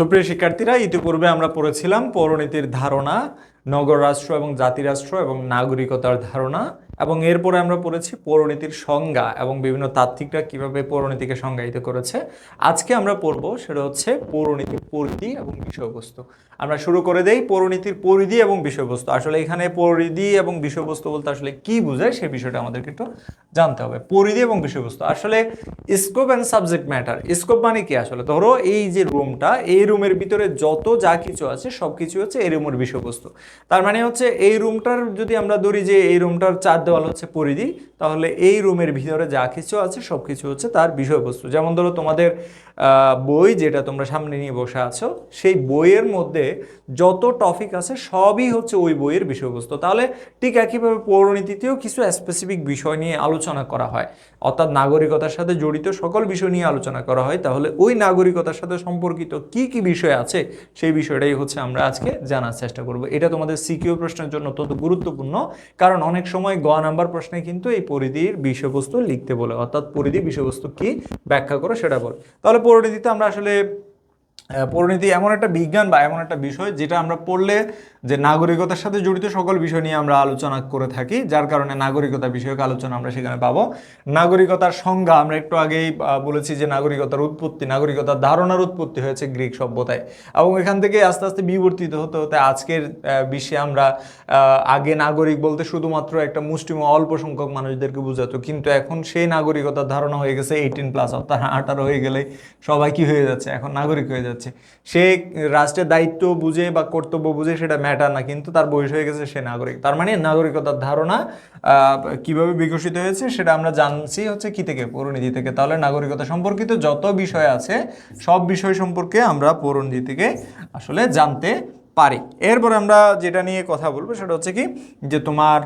সুপ্রিয় শিক্ষার্থীরা ইতিপূর্বে আমরা পড়েছিলাম পৌরনীতির ধারণা নগর রাষ্ট্র এবং জাতিরাষ্ট্র এবং নাগরিকতার ধারণা। এবং এরপরে আমরা পড়েছি পৌরনীতির সংজ্ঞা এবং বিভিন্ন তাত্ত্বিকরা কীভাবে পৌরনীতিকে সংজ্ঞায়িত করেছে। আজকে আমরা পড়ব সেটা হচ্ছে পৌরনীতির পরিধি এবং বিষয়বস্তু। আমরা শুরু করে দেই পৌরনীতির পরিধি এবং বিষয়বস্তু। আসলে এখানে পরিধি এবং বিষয়বস্তু বলতে আসলে কি বোঝায় সেই বিষয়টা আমাদেরকে একটু জানতে হবে। পরিধি এবং বিষয়বস্তু। আসলে scope and subject matter scope মানে কি? আসলে ধরো এই যে রুমটা, এই রুমের ভিতরে যত যা কিছু আছে সব কিছু হচ্ছে এই রুমের বিষয়বস্তু। তার মানে হচ্ছে এই রুমটার যদি আমরা ধরি যে এই রুমটার চার দেওয়াল হচ্ছে পরিধি। তাহলে এই রুমের ভিতরে যা কিছু আছে সব কিছু হচ্ছে তার বিষয়বস্তু। যেমন ধরো তোমাদের বই যেটা তোমরা সামনে নিয়ে বসে আছো, সেই বইয়ের মধ্যে যত টপিক আছে, সবই হচ্ছে ওই বইয়ের বিষয়বস্তু। তাহলে ঠিক একইভাবে পৌরনীতিতেও কিছু স্পেসিফিক বিষয় নিয়ে আলোচনা করা হয়। অর্থাৎ নাগরিকতার সাথে জড়িত সকল বিষয় নিয়ে আলোচনা করা হয়। তাহলে ওই নাগরিকতার সাথে সম্পর্কিত কি কি বিষয় আছে, সেই বিষয়টাই হচ্ছে আমরা আজকে জানার চেষ্টা করব। এটা তোমাদের সিকিউ প্রশ্নের জন্য অত্যন্ত গুরুত্বপূর্ণ। কারণ অনেক সময় গ নাম্বার প্রশ্নে কিন্তু এই পরিধির বিষয়বস্তু লিখতে বলে, অর্থাৎ পরিধি বিষয়বস্তু কি ব্যাখ্যা করো সেটা বলে। তাহলে পরিধিতে আমরা আসলে পরিণতি এমন একটা বিজ্ঞান বা এমন একটা বিষয় যেটা আমরা পড়লে যে নাগরিকতার সাথে জড়িত সকল বিষয় নিয়ে আমরা আলোচনা করে থাকি, যার কারণে নাগরিকতা বিষয়ক আলোচনা আমরা সেখানে পাবো। নাগরিকতার সংজ্ঞা আমরা একটু আগেই বলেছি যে নাগরিকতার উৎপত্তি, নাগরিকতার ধারণার উৎপত্তি হয়েছে গ্রিক সভ্যতায়। এবং এখান থেকে আস্তে আস্তে বিবর্তিত হতে হতে আজকের বিশ্বে আমরা আগে নাগরিক বলতে শুধুমাত্র একটা মুষ্টিম অল্প সংখ্যক মানুষদেরকে বোঝাতো, কিন্তু এখন সেই নাগরিকতার ধারণা হয়ে গেছে এইটিন প্লাস অর্থাৎ আঠারো হয়ে গেলে সবাই কি হয়ে যাচ্ছে? এখন নাগরিক হয়ে যাচ্ছে। সে রাষ্ট্রের দায়িত্ব বুঝে বা কর্তব্য বুঝে সেটা ম্যাটার না, কিন্তু তার বয়স হয়ে গেছে, সে নাগরিক। তার মানে নাগরিকতার ধারণা কীভাবে বিকশিত হয়েছে সেটা আমরা জানছি হচ্ছে কি থেকে? পৌরনীতি থেকে। তাহলে নাগরিকতা সম্পর্কিত যত বিষয় আছে, সব বিষয় সম্পর্কে আমরা পৌরনীতি থেকে আসলে জানতে পারি। এরপর আমরা যেটা নিয়ে কথা বলব সেটা হচ্ছে কি, যে তোমার,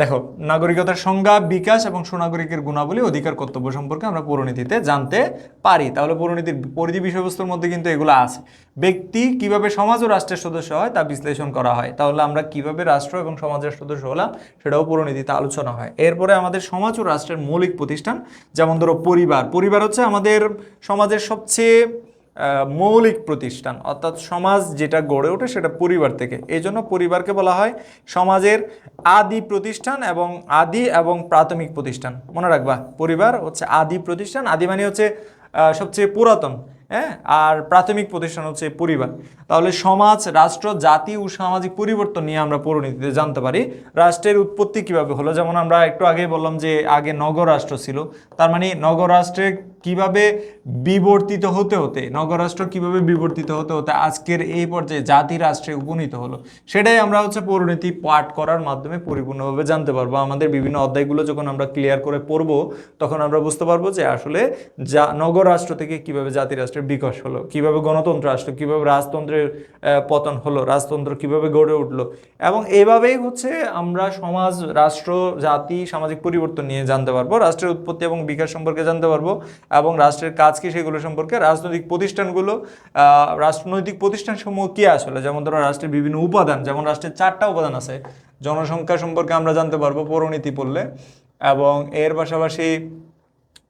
দেখো, নাগরিকতার সংজ্ঞা, বিকাশ এবং সুনাগরিকের গুণাবলী, অধিকার, কর্তব্য সম্পর্কে আমরা পৌরনীতিতে জানতে পারি। তাহলে পৌরনীতির পরিধি বিষয়বস্তুর মধ্যে কিন্তু এগুলো আছে। ব্যক্তি কীভাবে সমাজ ও রাষ্ট্রের সদস্য হয় তা বিশ্লেষণ করা হয়। তাহলে আমরা কীভাবে রাষ্ট্র এবং সমাজের সদস্য হলাম সেটাও পৌরনীতিতে আলোচনা হয়। এরপরে আমাদের সমাজ ও রাষ্ট্রের মৌলিক প্রতিষ্ঠান, যেমন ধরো পরিবার। পরিবার হচ্ছে আমাদের সমাজের সবচেয়ে মৌলিক প্রতিষ্ঠান, অর্থাৎ সমাজ যেটা গড়ে ওঠে সেটা পরিবার থেকে। এই জন্য পরিবারকে বলা হয় সমাজের আদি প্রতিষ্ঠান এবং আদি এবং প্রাথমিক প্রতিষ্ঠান। মনে রাখবা, পরিবার হচ্ছে আদি প্রতিষ্ঠান, আদি মানে হচ্ছে সবচেয়ে পুরাতন হ্যাঁ? আর প্রাথমিক প্রতিষ্ঠান হচ্ছে পরিবার। তাহলে সমাজ, রাষ্ট্র, জাতি ও সামাজিক পরিবর্তন নিয়ে আমরা পরিণতিতে জানতে পারি, রাষ্ট্রের উৎপত্তি কীভাবে হলো। যেমন আমরা একটু আগে বললাম যে আগে নগর রাষ্ট্র ছিল, তার মানে নগর রাষ্ট্রে কীভাবে বিবর্তিত হতে হতে, নগরাষ্ট্র কীভাবে বিবর্তিত হতে হতে আজকের এই পর্যায়ে জাতি রাষ্ট্রে উপনীত হলো, সেটাই আমরা হচ্ছে পরিণতি পাঠ করার মাধ্যমে পরিপূর্ণভাবে জানতে পারব। আমাদের বিভিন্ন অধ্যায়গুলো যখন আমরা ক্লিয়ার করে পড়ব, তখন আমরা বুঝতে পারব যে আসলে যা নগর রাষ্ট্র থেকে কীভাবে জাতি রাষ্ট্রের বিকাশ হলো, কীভাবে গণতন্ত্র আসলো, কীভাবে রাজতন্ত্রের পতন হলো, রাজতন্ত্র কীভাবে গড়ে উঠল এবং এভাবেই হচ্ছে আমরা সমাজ, রাষ্ট্র, জাতি, সামাজিক পরিবর্তন নিয়ে জানতে পারব, রাষ্ট্রের উৎপত্তি এবং বিকাশ সম্পর্কে জানতে পারব এবং রাষ্ট্রের কাজ কি সেগুলো সম্পর্কে রাজনৈতিক প্রতিষ্ঠানগুলো রাজনৈতিক প্রতিষ্ঠানসমূহ কী আসলে? যেমন ধরো রাষ্ট্রের বিভিন্ন উপাদান, যেমন রাষ্ট্রের চারটা উপাদান আছে। জনসংখ্যা সম্পর্কে আমরা জানতে পারব পৌরনীতি পড়লে এবং এর পাশাপাশি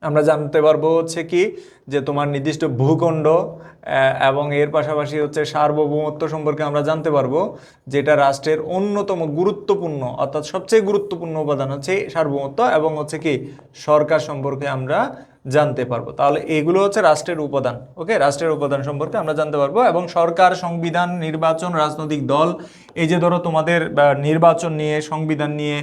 আমরা জানতে পারব হচ্ছে কি যে তোমার নির্দিষ্ট ভূখণ্ড এবং এর পাশাপাশি হচ্ছে সার্বভৌমত্ব সম্পর্কে আমরা জানতে পারব, যেটা রাষ্ট্রের অন্যতম গুরুত্বপূর্ণ, অর্থাৎ সবচেয়ে গুরুত্বপূর্ণ উপাদান হচ্ছে সার্বভৌমত্ব এবং হচ্ছে কি সরকার সম্পর্কে আমরা জানতে পারব। তাহলে এগুলো হচ্ছে রাষ্ট্রের উপাদান, ওকে? রাষ্ট্রের উপাদান সম্পর্কে আমরা জানতে পারব, এবং সরকার, সংবিধান, নির্বাচন, রাজনৈতিক দল, এই যে ধরো তোমাদের নির্বাচন নিয়ে, সংবিধান নিয়ে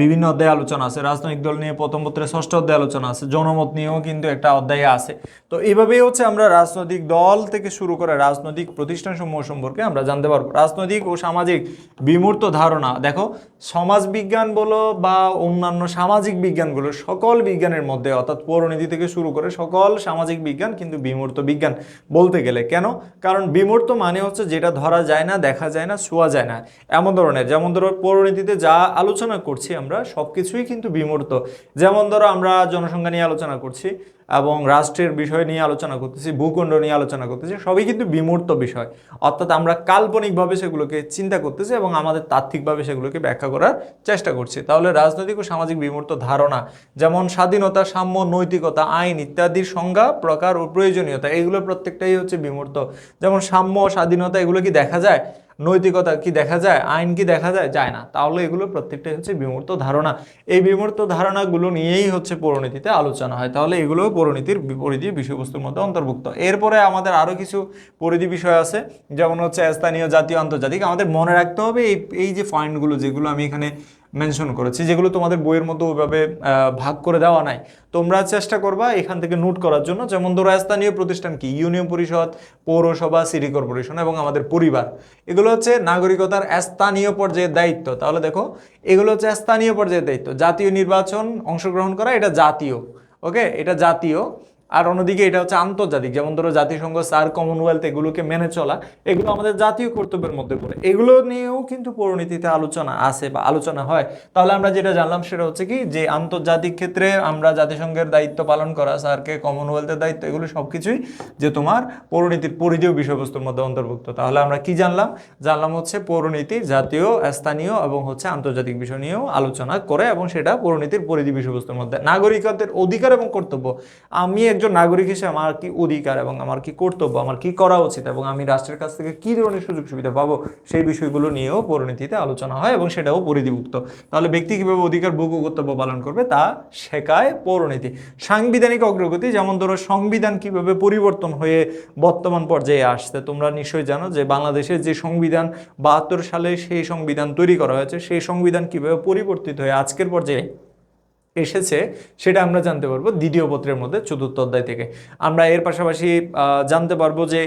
বিভিন্ন অধ্যায় আলোচনা আছে, রাজনৈতিক দল নিয়ে প্রথম পত্রে ষষ্ঠ অধ্যায় আলোচনা আছে, জনমত নিয়েও কিন্তু একটা অধ্যায় আছে। তো এইভাবেই হচ্ছে আমরা রাজনৈতিক দল থেকে শুরু করে রাজনৈতিক প্রতিষ্ঠান সমূহ সম্পর্কে আমরা জানতে পারব। রাজনৈতিক ও সামাজিক বিমূর্ত ধারণা। দেখো সমাজ বিজ্ঞান বলো বা অন্যান্য সামাজিক বিজ্ঞানগুলো সকল বিজ্ঞানের মধ্যে অর্থাৎ পৌরনীতি থেকে শুরু করে সকল সামাজিক বিজ্ঞান কিন্তু বিমূর্ত বিজ্ঞান বলতে গেলে। কেন? কারণ বিমূর্ত মানে হচ্ছে যেটা ধরা যায় না, দেখা যায় না ছোঁয়া যায় না। এমন ধরনের, যেমন ধরো পৌরনীতিতে যা আলোচনা করছি আমরা সব কিছুই কিন্তু বিমূর্ত। যেমন ধরো আমরা জনসংখ্যা নিয়ে আলোচনা করছি এবং রাষ্ট্রের বিষয় নিয়ে আলোচনা করতেছি, ভূখণ্ড নিয়ে আলোচনা করতেছি, সবই কিন্তু বিমূর্ত বিষয়। অর্থাৎ আমরা কাল্পনিকভাবে সেগুলোকে চিন্তা করতেছি এবং আমাদের তাত্ত্বিকভাবে সেগুলোকে ব্যাখ্যা করার চেষ্টা করছি। তাহলে রাজনৈতিক ও সামাজিক বিমূর্ত ধারণা, যেমন স্বাধীনতা, সাম্য, নৈতিকতা, আইন ইত্যাদির সংজ্ঞা, প্রকার ও প্রয়োজনীয়তা, এগুলো প্রত্যেকটাই হচ্ছে বিমূর্ত। যেমন সাম্য, স্বাধীনতা, এগুলো কি দেখা যায়? নৈতিকতা কি দেখা যায়? আইন কি দেখা যায়? যায় না। তাহলে এগুলো প্রত্যেকটাই হচ্ছে বিমূর্ত ধারণা। এই বিমূর্ত ধারণাগুলো নিয়েই হচ্ছে পৌরনীতিতে আলোচনা হয়। তাহলে এগুলো পৌরনীতির পরিধি বিষয়বস্তুর মধ্যে অন্তর্ভুক্ত। এরপরে আমাদের আরও কিছু পরিধি বিষয় আছে। যেমন হচ্ছে স্থানীয় জাতীয় আন্তর্জাতিক। আমাদের মনে রাখতে হবে এই এই যে পয়েন্টগুলো যেগুলো আমি এখানে মেনশন করেছি, যেগুলো তোমাদের বইয়ের মতো ওইভাবে ভাগ করে দেওয়া নাই। তোমরা চেষ্টা করবা এখান থেকে নোট করার জন্য। যেমন ধরো, স্থানীয় প্রতিষ্ঠান কি? ইউনিয়ন পরিষদ, পৌরসভা, সিটি কর্পোরেশন এবং আমাদের পরিবার। এগুলো হচ্ছে নাগরিকতার স্থানীয় পর্যায়ের দায়িত্ব। তাহলে দেখো, এগুলো হচ্ছে স্থানীয় পর্যায়ের দায়িত্ব। জাতীয় নির্বাচন অংশগ্রহণ করা, এটা জাতীয়। ওকে এটা জাতীয়। আর অন্যদিকে এটা হচ্ছে আন্তর্জাতিক, যেমন ধরো জাতিসংঘ সার কমনওয়েলথ এগুলোকে মেনে চলা, এগুলো আমাদের জাতীয় কর্তব্যের মধ্যে পড়ে। এগুলো নিয়েও কিন্তু পৌরনীতিতে আলোচনা আছে বা আলোচনা হয়। তাহলে আমরা যেটা জানলাম সেটা হচ্ছে কি, যে আন্তর্জাতিক ক্ষেত্রে আমরা জাতিসংঘের দায়িত্ব পালন করা সারকে কমনওয়েলথের দায়িত্ব, এগুলো সব কিছুই যে তোমার পৌরনীতির পরিধীয় বিষয়বস্তুর মধ্যে অন্তর্ভুক্ত। তাহলে আমরা কি জানলাম? জানলাম হচ্ছে পৌরনীতি জাতীয়, স্থানীয় এবং হচ্ছে আন্তর্জাতিক বিষয় নিয়েও আলোচনা করে এবং সেটা পৌরনীতির পরিধি বিষয়বস্তুর মধ্যে। নাগরিকত্বের অধিকার এবং কর্তব্য। আমি একজন নাগরিক হিসেবে আমার কি অধিকার এবং আমার কি কর্তব্য, আমার কি করা উচিত এবং আমি রাষ্ট্রের কাছ থেকে কি ধরনের সুযোগ সুবিধা পাবো, সেই বিষয়গুলো নিয়েও পৌরনীতিতে আলোচনা হয় এবং সেটাও পরিধিভুক্ত। তাহলে ব্যক্তি কীভাবে অধিকার, ভোগ কর্তব্য পালন করবে তা শেখায় পৌরনীতি সাংবিধানিক অগ্রগতি, যেমন ধরো সংবিধান কীভাবে পরিবর্তন হয়ে বর্তমান পর্যায়ে আসছে, তোমরা নিশ্চয়ই জানো যে বাংলাদেশের যে সংবিধান বাহাত্তর সালে সেই সংবিধান তৈরি করা হয়েছে, সেই সংবিধান কীভাবে পরিবর্তিত হয়ে আজকের পর্যায়ে এসেছে, সেটা আমরা জানতে পারব দ্বিতীয় পত্রের মধ্যে, চতুর্থ অধ্যায় থেকে। আমরা এর পাশাপাশি জানতে পারব যে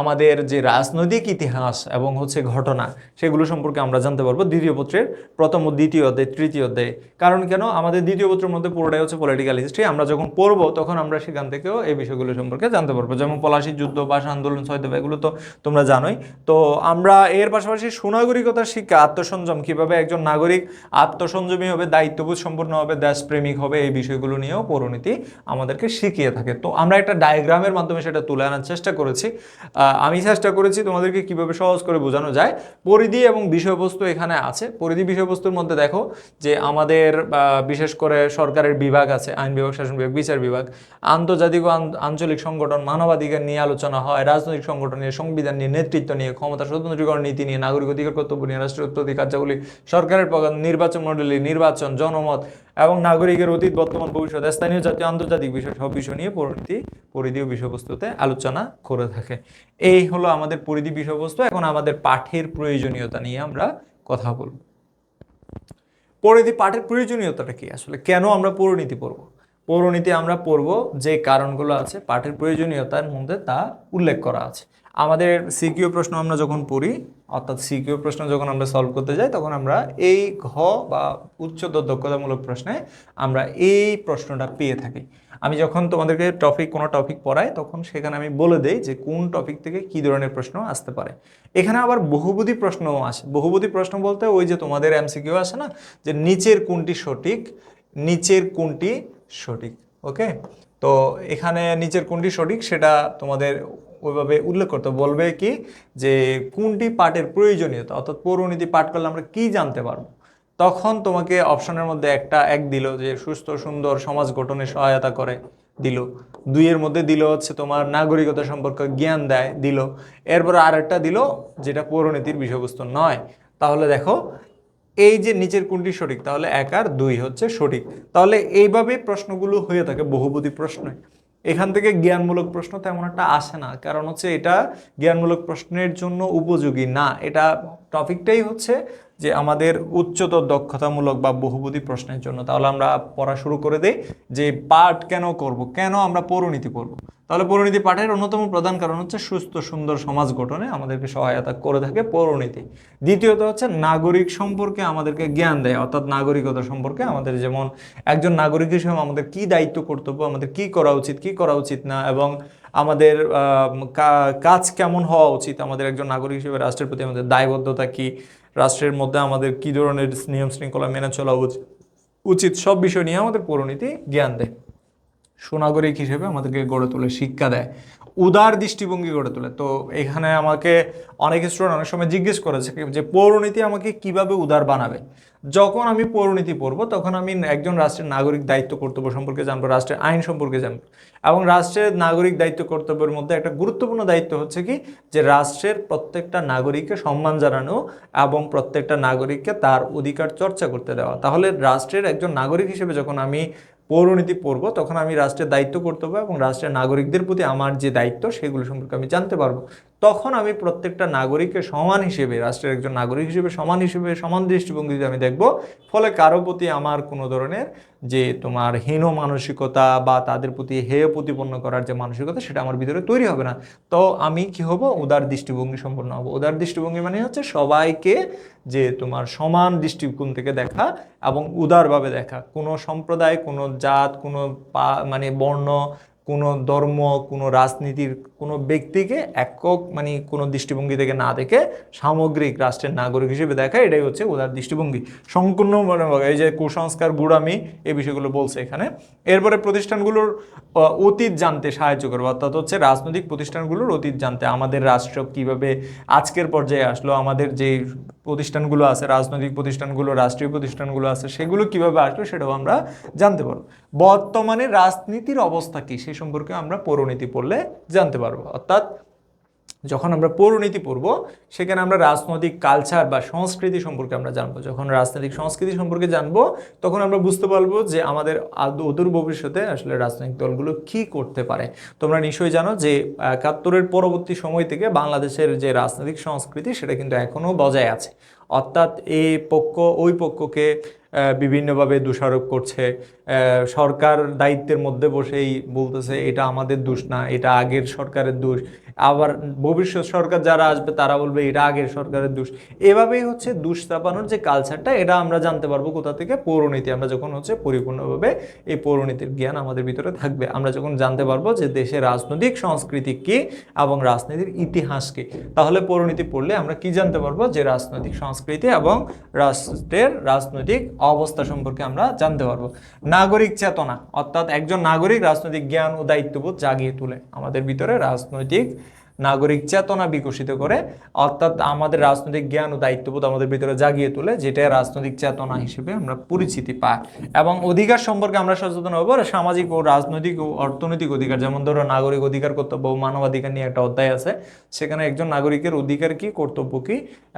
আমাদের যে রাজনৈতিক ইতিহাস এবং হচ্ছে ঘটনা, সেগুলো সম্পর্কে আমরা জানতে পারব দ্বিতীয় পত্রের প্রথম ও দ্বিতীয় অধ্যায়, তৃতীয় অধ্যায়। কারণ কেন? আমাদের দ্বিতীয় পত্রের মধ্যে পুরোটাই হচ্ছে পলিটিক্যাল হিস্ট্রি আমরা যখন পড়ব, তখন আমরা সেখান থেকেও এই বিষয়গুলো সম্পর্কে জানতে পারব। যেমন পলাশি যুদ্ধ ভাষা আন্দোলন ছয়দেব এগুলো তো তোমরা জানোই। তো আমরা এর পাশাপাশি সুনাগরিকতার শিক্ষা, আত্মসংযম, কীভাবে একজন নাগরিক আত্মসংযমী হবে, দায়িত্ববোধ সম্পন্ন হবে দেশপ্রেমিক হবে, এই বিষয়গুলো নিয়েও পৌরনীতি আমাদেরকে শিখিয়ে থাকে। তো আমরা একটা ডায়াগ্রামের মাধ্যমে সেটা তুলে আনার চেষ্টা করেছি। আমি চেষ্টা করেছি তোমাদেরকে কীভাবে সহজ করে বোঝানো যায়। পরিধি এবং বিষয়বস্তু এখানে আছে। পরিধি, বিষয়বস্তুর মধ্যে দেখো যে আমাদের বিশেষ করে সরকারের বিভাগ আছে, আইন বিভাগ, শাসন বিভাগ, বিচার বিভাগ। আন্তর্জাতিক আঞ্চলিক সংগঠন মানবাধিকার নিয়ে আলোচনা হয়, রাজনৈতিক সংগঠন নিয়ে, সংবিধান নিয়ে, নেতৃত্ব নিয়ে, ক্ষমতা স্বতন্ত্রীকরণ নীতি নিয়ে, নাগরিক অধিকার কর্তব্য নিয়ে, রাষ্ট্রীয় উত্তরাধিকার কার্যাবলী সরকারের নির্বাচন মণ্ডলী নির্বাচন, জনমত এবং নাগরিকের অতীত, বর্তমান, ভবিষ্যৎ, স্থানীয় জাতীয় আন্তর্জাতিক বিষয় সব বিষয় নিয়ে পরিধি পরিধি বিষয়বস্তুতে আলোচনা করে থাকে। এই হলো আমাদের পরিধি বিষয়বস্তু। এখন আমাদের পাঠের প্রয়োজনীয়তা নিয়ে আমরা কথা বলব। পরিধি পাঠের প্রয়োজনীয়তাটা কি? আসলে কেন আমরা পৌরনীতি পড়ব? পৌরনীতি আমরা পড়ব যে কারণগুলো আছে। পাঠের প্রয়োজনীয়তার মধ্যে তা উল্লেখ করা আছে। আমাদের সিকিউ প্রশ্ন আমরা যখন পড়ি, অর্থাৎ সিকিউ প্রশ্ন যখন আমরা সলভ করতে যাই, তখন আমরা এই ঘ বা উচ্চতর দক্ষতামূলক প্রশ্নে আমরা এই প্রশ্নটা পেয়ে থাকি। আমি যখন তোমাদেরকে টপিক কোনো টপিক পড়াই, তখন সেখানে আমি বলে দেই যে কোন টপিক থেকে কী ধরনের প্রশ্ন আসতে পারে। এখানে আবার বহুবুধি প্রশ্নও আসে। বহুবুধি প্রশ্ন বলতে ওই যে তোমাদের এমসিকিউ আসে না, যে নিচের কোনটি সঠিক, নিচের কোনটি সঠিক ওকে তো এখানে নিচের কোনটি সঠিক সেটা তোমাদের ওইভাবে উল্লেখ করতে বলবে কি যে কোনটি পাঠের প্রয়োজনীয়তা? অর্থাৎ পৌরনীতি পাঠ করলে আমরা কি জানতে পারব? তখন তোমাকে অপশনের মধ্যে একটা এক দিল যে সুস্থ, সুন্দর সমাজ গঠনে সহায়তা করে দিল। দুইয়ের মধ্যে দিল হচ্ছে তোমার নাগরিকতা সম্পর্কে জ্ঞান দেয়, দিল। এরপর আর একটা দিল যেটা পৌরনীতির বিষয়বস্তু নয়। তাহলে দেখো, এই যে নিচের কোনটি সঠিক? তাহলে এক আর দুই হচ্ছে সঠিক। তাহলে এইভাবে প্রশ্নগুলো হয়ে থাকে বহুপদী প্রশ্নে। এখান থেকে জ্ঞানমূলক প্রশ্ন তেমন একটা আসে না। কারণ হচ্ছে এটা জ্ঞানমূলক প্রশ্নের জন্য উপযোগী না। এটা টপিকটাই হচ্ছে যে আমাদের উচ্চতর দক্ষতামূলক বা বহুপদী প্রশ্নের জন্য, তাহলে আমরা পড়া শুরু করে দিই যে পাঠ কেন করব, কেন আমরা পৌরনীতি পড়ব তাহলে পৌরনীতি পাঠের অন্যতম প্রধান কারণ হচ্ছে সুস্থ, সুন্দর সমাজ গঠনে আমাদেরকে সহায়তা করে থাকে পৌরনীতি দ্বিতীয়ত হচ্ছে নাগরিক সম্পর্কে আমাদেরকে জ্ঞান দেয়, অর্থাৎ নাগরিকতা সম্পর্কে আমাদের যেমন একজন নাগরিক হিসেবে আমাদের কি দায়িত্ব, কর্তব্য, আমাদের কি করা উচিত, কি করা উচিত না, এবং আমাদের কাজ কেমন হওয়া উচিত, আমাদের একজন নাগরিক হিসেবে রাষ্ট্রের প্রতি আমাদের দায়বদ্ধতা কি রাষ্ট্রের মধ্যে আমাদের কী ধরনের নিয়ম শৃঙ্খলা মেনে চলা উচিত সব বিষয় নিয়ে আমাদের পৌরনীতি জ্ঞান দেয়। সুনাগরিক হিসেবে আমাদেরকে গড়ে তোলে, শিক্ষা দেয়। উদার দৃষ্টিভঙ্গি গড়ে তোলে। তো এখানে আমাকে অনেক স্টুডেন্ট অনেক সময় জিজ্ঞেস করেছে যে, পৌরনীতি আমাকে কীভাবে উদার বানাবে? যখন আমি পৌরনীতি পড়ব, তখন আমি একজন রাষ্ট্রের নাগরিক দায়িত্ব কর্তব্য সম্পর্কে জানব, রাষ্ট্রের আইন সম্পর্কে জানব। এবং রাষ্ট্রের নাগরিক দায়িত্ব কর্তব্যের মধ্যে একটা গুরুত্বপূর্ণ দায়িত্ব হচ্ছে কি? যে রাষ্ট্রের প্রত্যেকটা নাগরিককে সম্মান জানানো এবং প্রত্যেকটা নাগরিককে তার অধিকার চর্চা করতে দেওয়া। তাহলে রাষ্ট্রের একজন নাগরিক হিসেবে যখন আমি পৌরনীতি পড়ব, তখন আমি রাষ্ট্রের দায়িত্ব কর্তব্য এবং রাষ্ট্রের নাগরিকদের প্রতি আমার যে দায়িত্ব, সেগুলো সম্পর্কে আমি জানতে পারব। তখন আমি প্রত্যেকটা নাগরিককে সমান হিসেবে, রাষ্ট্রের একজন নাগরিক হিসেবে সমান হিসেবে, সমান দৃষ্টিভঙ্গিতে আমি দেখব, ফলে কারও প্রতি আমার কোনো ধরনের যে তোমার হীন মানসিকতা বা তাদের প্রতি হেয় প্রতিপন্ন করার যে মানসিকতা, সেটা আমার ভিতরে তৈরি হবে না। তো আমি কি হব? উদার দৃষ্টিভঙ্গি সম্পন্ন হব। উদার দৃষ্টিভঙ্গি মানে হচ্ছে সবাইকে যে তোমার সমান দৃষ্টিকোণ থেকে দেখা এবং উদারভাবে দেখা। কোনো সম্প্রদায়, কোনো জাত, কোনো পা মানে বর্ণ, কোনো ধর্ম, কোনো রাজনীতির কোনো ব্যক্তিকে একক মানে কোনো দৃষ্টিভঙ্গি থেকে না দেখে সামগ্রিক রাষ্ট্রের নাগরিক হিসেবে দেখা এটাই হচ্ছে উদার দৃষ্টিভঙ্গি। সম্পূর্ণ মানে এই যে কুসংস্কার গুড়ামি এই বিষয়গুলো বলছে এখানে। এরপরে প্রতিষ্ঠানগুলোর অতীত জানতে সাহায্য করবে, অর্থাৎ হচ্ছে রাজনৈতিক প্রতিষ্ঠানগুলোর অতীত জানতে, আমাদের রাষ্ট্র কীভাবে আজকের পর্যায়ে আসলো, আমাদের যে প্রতিষ্ঠানগুলো আছে, রাজনৈতিক প্রতিষ্ঠানগুলো, রাষ্ট্রীয় প্রতিষ্ঠানগুলো আছে, সেগুলো কীভাবে আসলো সেটাও আমরা জানতে পারব। বর্তমানে রাজনীতির অবস্থা কি, সে সম্পর্কে আমরা পৌরনীতি পড়লে জানতে পারব। অর্থাৎ যখন আমরা পৌরনীতি পড়ব, সেখানে আমরা রাজনৈতিক কালচার বা সংস্কৃতি সম্পর্কে আমরা জানব। যখন রাজনৈতিক সংস্কৃতি সম্পর্কে জানব, তখন আমরা বুঝতে পারব যে আমাদের অদূর ভবিষ্যতে আসলে রাজনৈতিক দলগুলো কি করতে পারে। তোমরা নিশ্চয়ই জানো যে একাত্তরের পরবর্তী সময় থেকে বাংলাদেশের যে রাজনৈতিক সংস্কৃতি, সেটা কিন্তু এখনও বজায় আছে। অর্থাৎ এই পক্ষ, ওই পক্ষকে বিভিন্নভাবে দোষারোপ করছে। সরকার দায়িত্বের মধ্যে বসেই বলতেছে, এটা আমাদের দোষ না, এটা আগের সরকারের দোষ। আবার ভবিষ্যৎ সরকার যারা আসবে, তারা বলবে, এটা আগের সরকারের দোষ। এভাবেই হচ্ছে দোষ চাপানোর যে কালচারটা এটা আমরা জানতে পারব কোথা থেকে? পৌরনীতি। আমরা যখন হচ্ছে পরিপূর্ণভাবে এই পৌরনীতির জ্ঞান আমাদের ভিতরে থাকবে, আমরা যখন জানতে পারব যে দেশের রাজনৈতিক সংস্কৃতি কি এবং রাজনীতির ইতিহাস কি, তাহলে পৌরনীতি পড়লে আমরা কি জানতে পারব? যে রাজনৈতিক সংস্কৃতি এবং রাষ্ট্রের রাজনৈতিক অবস্থা সম্পর্কে আমরা জানতে পারব। নাগরিক চেতনা, অর্থাৎ একজন নাগরিক রাজনৈতিক জ্ঞান ও দায়িত্ববোধ জাগিয়ে তুলে আমাদের ভিতরে রাজনৈতিক নাগরিক চেতনা বিকশিত করে, অর্থাৎ আমাদের রাজনৈতিক জ্ঞান ও দায়িত্ববোধ আমাদের ভিতরে জাগিয়ে তোলে যেটা রাজনৈতিক চেতনা হিসেবে আমরা পরিচিতি পাই। এবং অধিকার সম্পর্কে আমরা সচেতন হব সামাজিক ও রাজনৈতিক ও অর্থনৈতিক অধিকার, যেমন ধরো নাগরিক অধিকার কর্তব্য ও মানবাধিকার নিয়ে একটা অধ্যায় আছে, সেখানে একজন নাগরিকের অধিকার কি, কর্তব্য কি,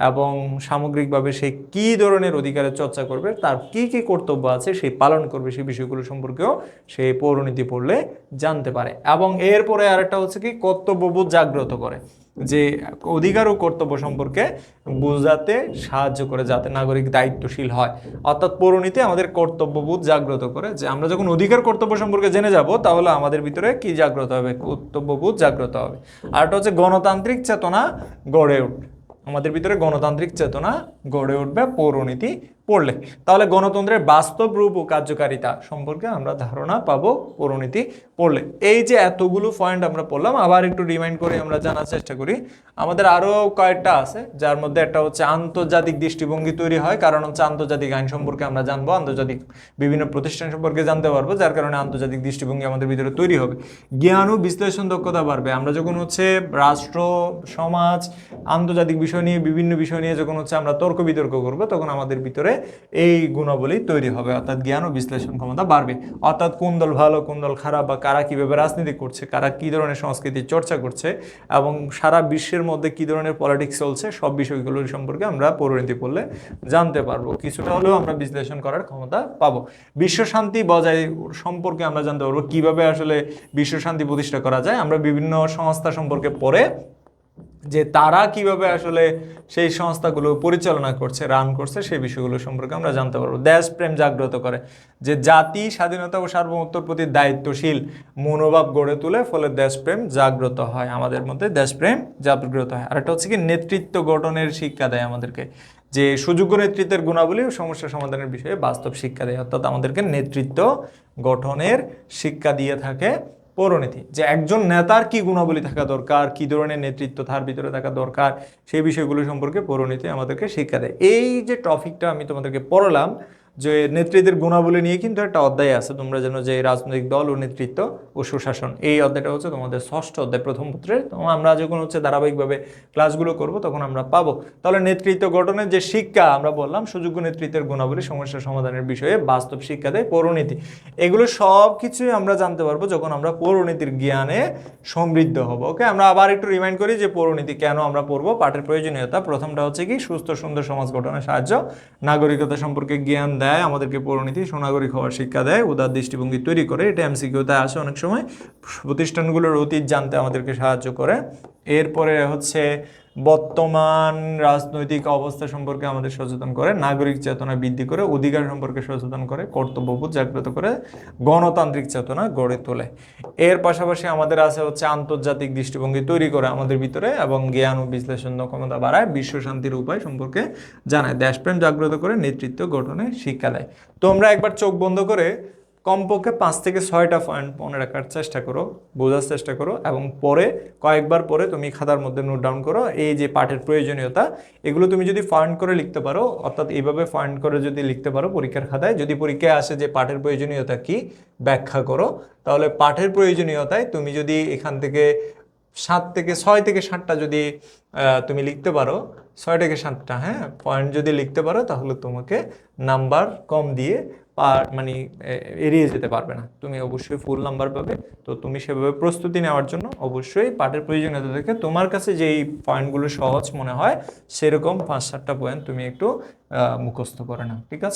এবং সামগ্রিকভাবে সে কি ধরনের অধিকারের চর্চা করবে, তার কি কি কর্তব্য আছে সেই পালন করবে সেই বিষয়গুলো সম্পর্কেও সেই পৌরনীতি পড়লে জানতে পারে। এবং এরপরে আরেকটা হচ্ছে কি, কর্তব্যবোধ জাগ্রত। করে যে অধিকার ও কর্তব্য সম্পর্কে বোঝাতে সাহায্য করে যাতে নাগরিক দায়িত্বশীল হয়। অর্থাৎ পৌরনীতি আমাদের কর্তব্যবোধ জাগ্রত করে যে আমরা যখন অধিকার কর্তব্য সম্পর্কে জেনে যাব, তাহলে আমাদের ভিতরে কি জাগ্রত হবে? কর্তব্যবোধ জাগ্রত হবে। আর একটা হচ্ছে গণতান্ত্রিক চেতনা গড়ে উঠবে আমাদের ভিতরে গণতান্ত্রিক চেতনা গড়ে উঠবে, পৌরনীতি পড়লে। তাহলে গণতন্ত্রের বাস্তব রূপ ও কার্যকারিতা সম্পর্কে আমরা ধারণা পাবো পৌরনীতি পড়লে। এই যে এতগুলো পয়েন্ট আমরা পড়লাম, আবার একটু রিমাইন্ড করে আমরা জানার চেষ্টা করি। আমাদের আরও কয়েকটা আছে, যার মধ্যে একটা হচ্ছে আন্তর্জাতিক দৃষ্টিভঙ্গি তৈরি হয়। কারণ হচ্ছে আন্তর্জাতিক আইন সম্পর্কে আমরা জানব, আন্তর্জাতিক বিভিন্ন প্রতিষ্ঠান সম্পর্কে জানতে পারব, যার কারণে আন্তর্জাতিক দৃষ্টিভঙ্গি আমাদের ভিতরে তৈরি হবে। জ্ঞান ও বিশ্লেষণ দক্ষতা বাড়বে। আমরা যখন হচ্ছে রাষ্ট্র, সমাজ, আন্তর্জাতিক বিষয় নিয়ে, বিভিন্ন বিষয় নিয়ে যখন হচ্ছে আমরা তর্ক বিতর্ক করব, তখন আমাদের ভিতরে এই গুণাবলী তৈরি হবে। অর্থাৎ জ্ঞান ও বিশ্লেষণ ক্ষমতা বাড়বে। অর্থাৎ কোন দল ভালো, কোন দল খারাপ বা কারা কীভাবে রাজনীতি করছে, কারা কি ধরনের সংস্কৃতির চর্চা করছে এবং সারা বিশ্বের মধ্যে কি ধরনের পলিটিক্স চলছে, সব বিষয়গুলো সম্পর্কে আমরা পরিণতি পড়লে জানতে পারব। কিছুটা হলেও আমরা বিশ্লেষণ করার ক্ষমতা পাবো। বিশ্ব শান্তি বজায় সম্পর্কে আমরা জানতে পারব। কীভাবে আসলে বিশ্ব শান্তি প্রতিষ্ঠা করা যায়, আমরা বিভিন্ন সংস্থা সম্পর্কে পড়ে যে তারা কীভাবে আসলে সেই সংস্থাগুলো পরিচালনা করছে রান করছে, সেই বিষয়গুলো সম্পর্কে আমরা জানতে পারব। দেশপ্রেম জাগ্রত করে যে জাতি, স্বাধীনতা ও সার্বভৌমত্বর প্রতি দায়িত্বশীল মনোভাব গড়ে তুলে ফলে দেশপ্রেম জাগ্রত হয়। আমাদের মধ্যে দেশপ্রেম জাগ্রত হয়। আর একটা হচ্ছে কি, নেতৃত্ব গঠনের শিক্ষা দেয় আমাদেরকে। যে সুযোগ্য নেতৃত্বের গুণাবলী ও সমস্যা সমাধানের বিষয়ে বাস্তব শিক্ষা দেয়। অর্থাৎ আমাদেরকে নেতৃত্ব গঠনের শিক্ষা দিয়ে থাকে। পৌরনীতি, যে একজন নেতার কি গুণাবলী থাকা দরকার, কি ধরনের নেতৃত্ব তার ভিতরে থাকা দরকার, সেই বিষয়গুলো সম্পর্কে পৌরনীতি আমাদেরকে শিক্ষা দেয়। এই যে টপিকটা আমি তোমাদেরকে পড়ালাম যে নেতৃত্বের গুণাবলী নিয়ে কিন্তু একটা অধ্যায় আছে, তোমরা যেন যে রাজনৈতিক দল ও নেতৃত্ব ও সুশাসন। এই অধ্যায়টা হচ্ছে তোমাদের ষষ্ঠ অধ্যায়, প্রথম পত্রের। তো আমরা যখন হচ্ছে ধারাবাহিকভাবে ক্লাসগুলো করব, তখন আমরা পাবো। তাহলে নেতৃত্ব গঠনের যে শিক্ষা, আমরা বললাম সুযোগ্য নেতৃত্বের গুণাবলী, সমস্যা সমাধানের বিষয়ে বাস্তব শিক্ষা দেয় পৌরনীতি। এগুলো সব কিছুই আমরা জানতে পারব যখন আমরা পৌরনীতির জ্ঞানে সমৃদ্ধ হব, ওকে? আমরা আবার একটু রিমাইন্ড করি যে পৌরনীতি কেন আমরা পড়ব, পাঠের প্রয়োজনীয়তা। প্রথমটা হচ্ছে কি, সুস্থ সুন্দর সমাজ গঠনে সাহায্য, নাগরিকতা সম্পর্কে জ্ঞান দেয়, আমাদেরকে পৌরনীতি সোনাগরিক হওয়ার শিক্ষা দেয়, উদার দৃষ্টিভঙ্গি তৈরি করে, এটা এমসিকিউতে আসে অনেক সময়। প্রতিষ্ঠানগুলোর অতীত জানতে আমাদেরকে সাহায্য করে। এরপরে হচ্ছে বর্তমান রাজনৈতিক অবস্থা সম্পর্কে আমাদের সচেতন করে, নাগরিক চেতনা বৃদ্ধি করে, অধিকার সম্পর্কে সচেতন করে, কর্তব্যবোধ জাগ্রত করে গণতান্ত্রিক চেতনা গড়ে তোলে। এর পাশাপাশি আমাদের আছে হচ্ছে আন্তর্জাতিক দৃষ্টিভঙ্গি তৈরি করে আমাদের ভিতরে এবং জ্ঞান ও বিশ্লেষণ ক্ষমতা বাড়ায়, বিশ্ব শান্তির উপায় সম্পর্কে জানায়, দেশপ্রেম জাগ্রত করে নেতৃত্ব গঠনে শিক্ষা দেয়। তোমরা একবার চোখ বন্ধ করে কমপক্ষে পাঁচ থেকে ছয়টা পয়েন্ট মনে রাখার চেষ্টা করো, বোঝার চেষ্টা করো এবং পরে কয়েকবার পরে তুমি খাতার মধ্যে নোট ডাউন করো, এই যে পাঠের প্রয়োজনীয়তা, এগুলো তুমি যদি ফাইন্ড করে লিখতে পারো, অর্থাৎ এইভাবে ফাইন্ড করে যদি লিখতে পারো পরীক্ষার খাতায়, যদি পরীক্ষায় আসে যে পাঠের প্রয়োজনীয়তা কি, ব্যাখ্যা করো, তাহলে পাঠের প্রয়োজনীয়তায় তুমি যদি এখান থেকে সাত থেকে ছয় থেকে সাতটা যদি তুমি লিখতে পারো, ছয় থেকে সাতটা হ্যাঁ পয়েন্ট যদি লিখতে পারো, তাহলে তোমাকে নাম্বার কম দিয়ে পার মানে এড়িয়ে যেতে পারবে না। তুমি অবশ্যই ফুল নাম্বার পাবে। তো তুমি সেভাবে প্রস্তুতি নেওয়ার জন্য অবশ্যই পাঠের প্রয়োজনীয়তা দেখে তোমার কাছে যেই পয়েন্টগুলো সহজ মনে হয়, সেরকম পাঁচ সাতটা পয়েন্ট তুমি একটু মুখস্থ করে নাও। ঠিক আছে?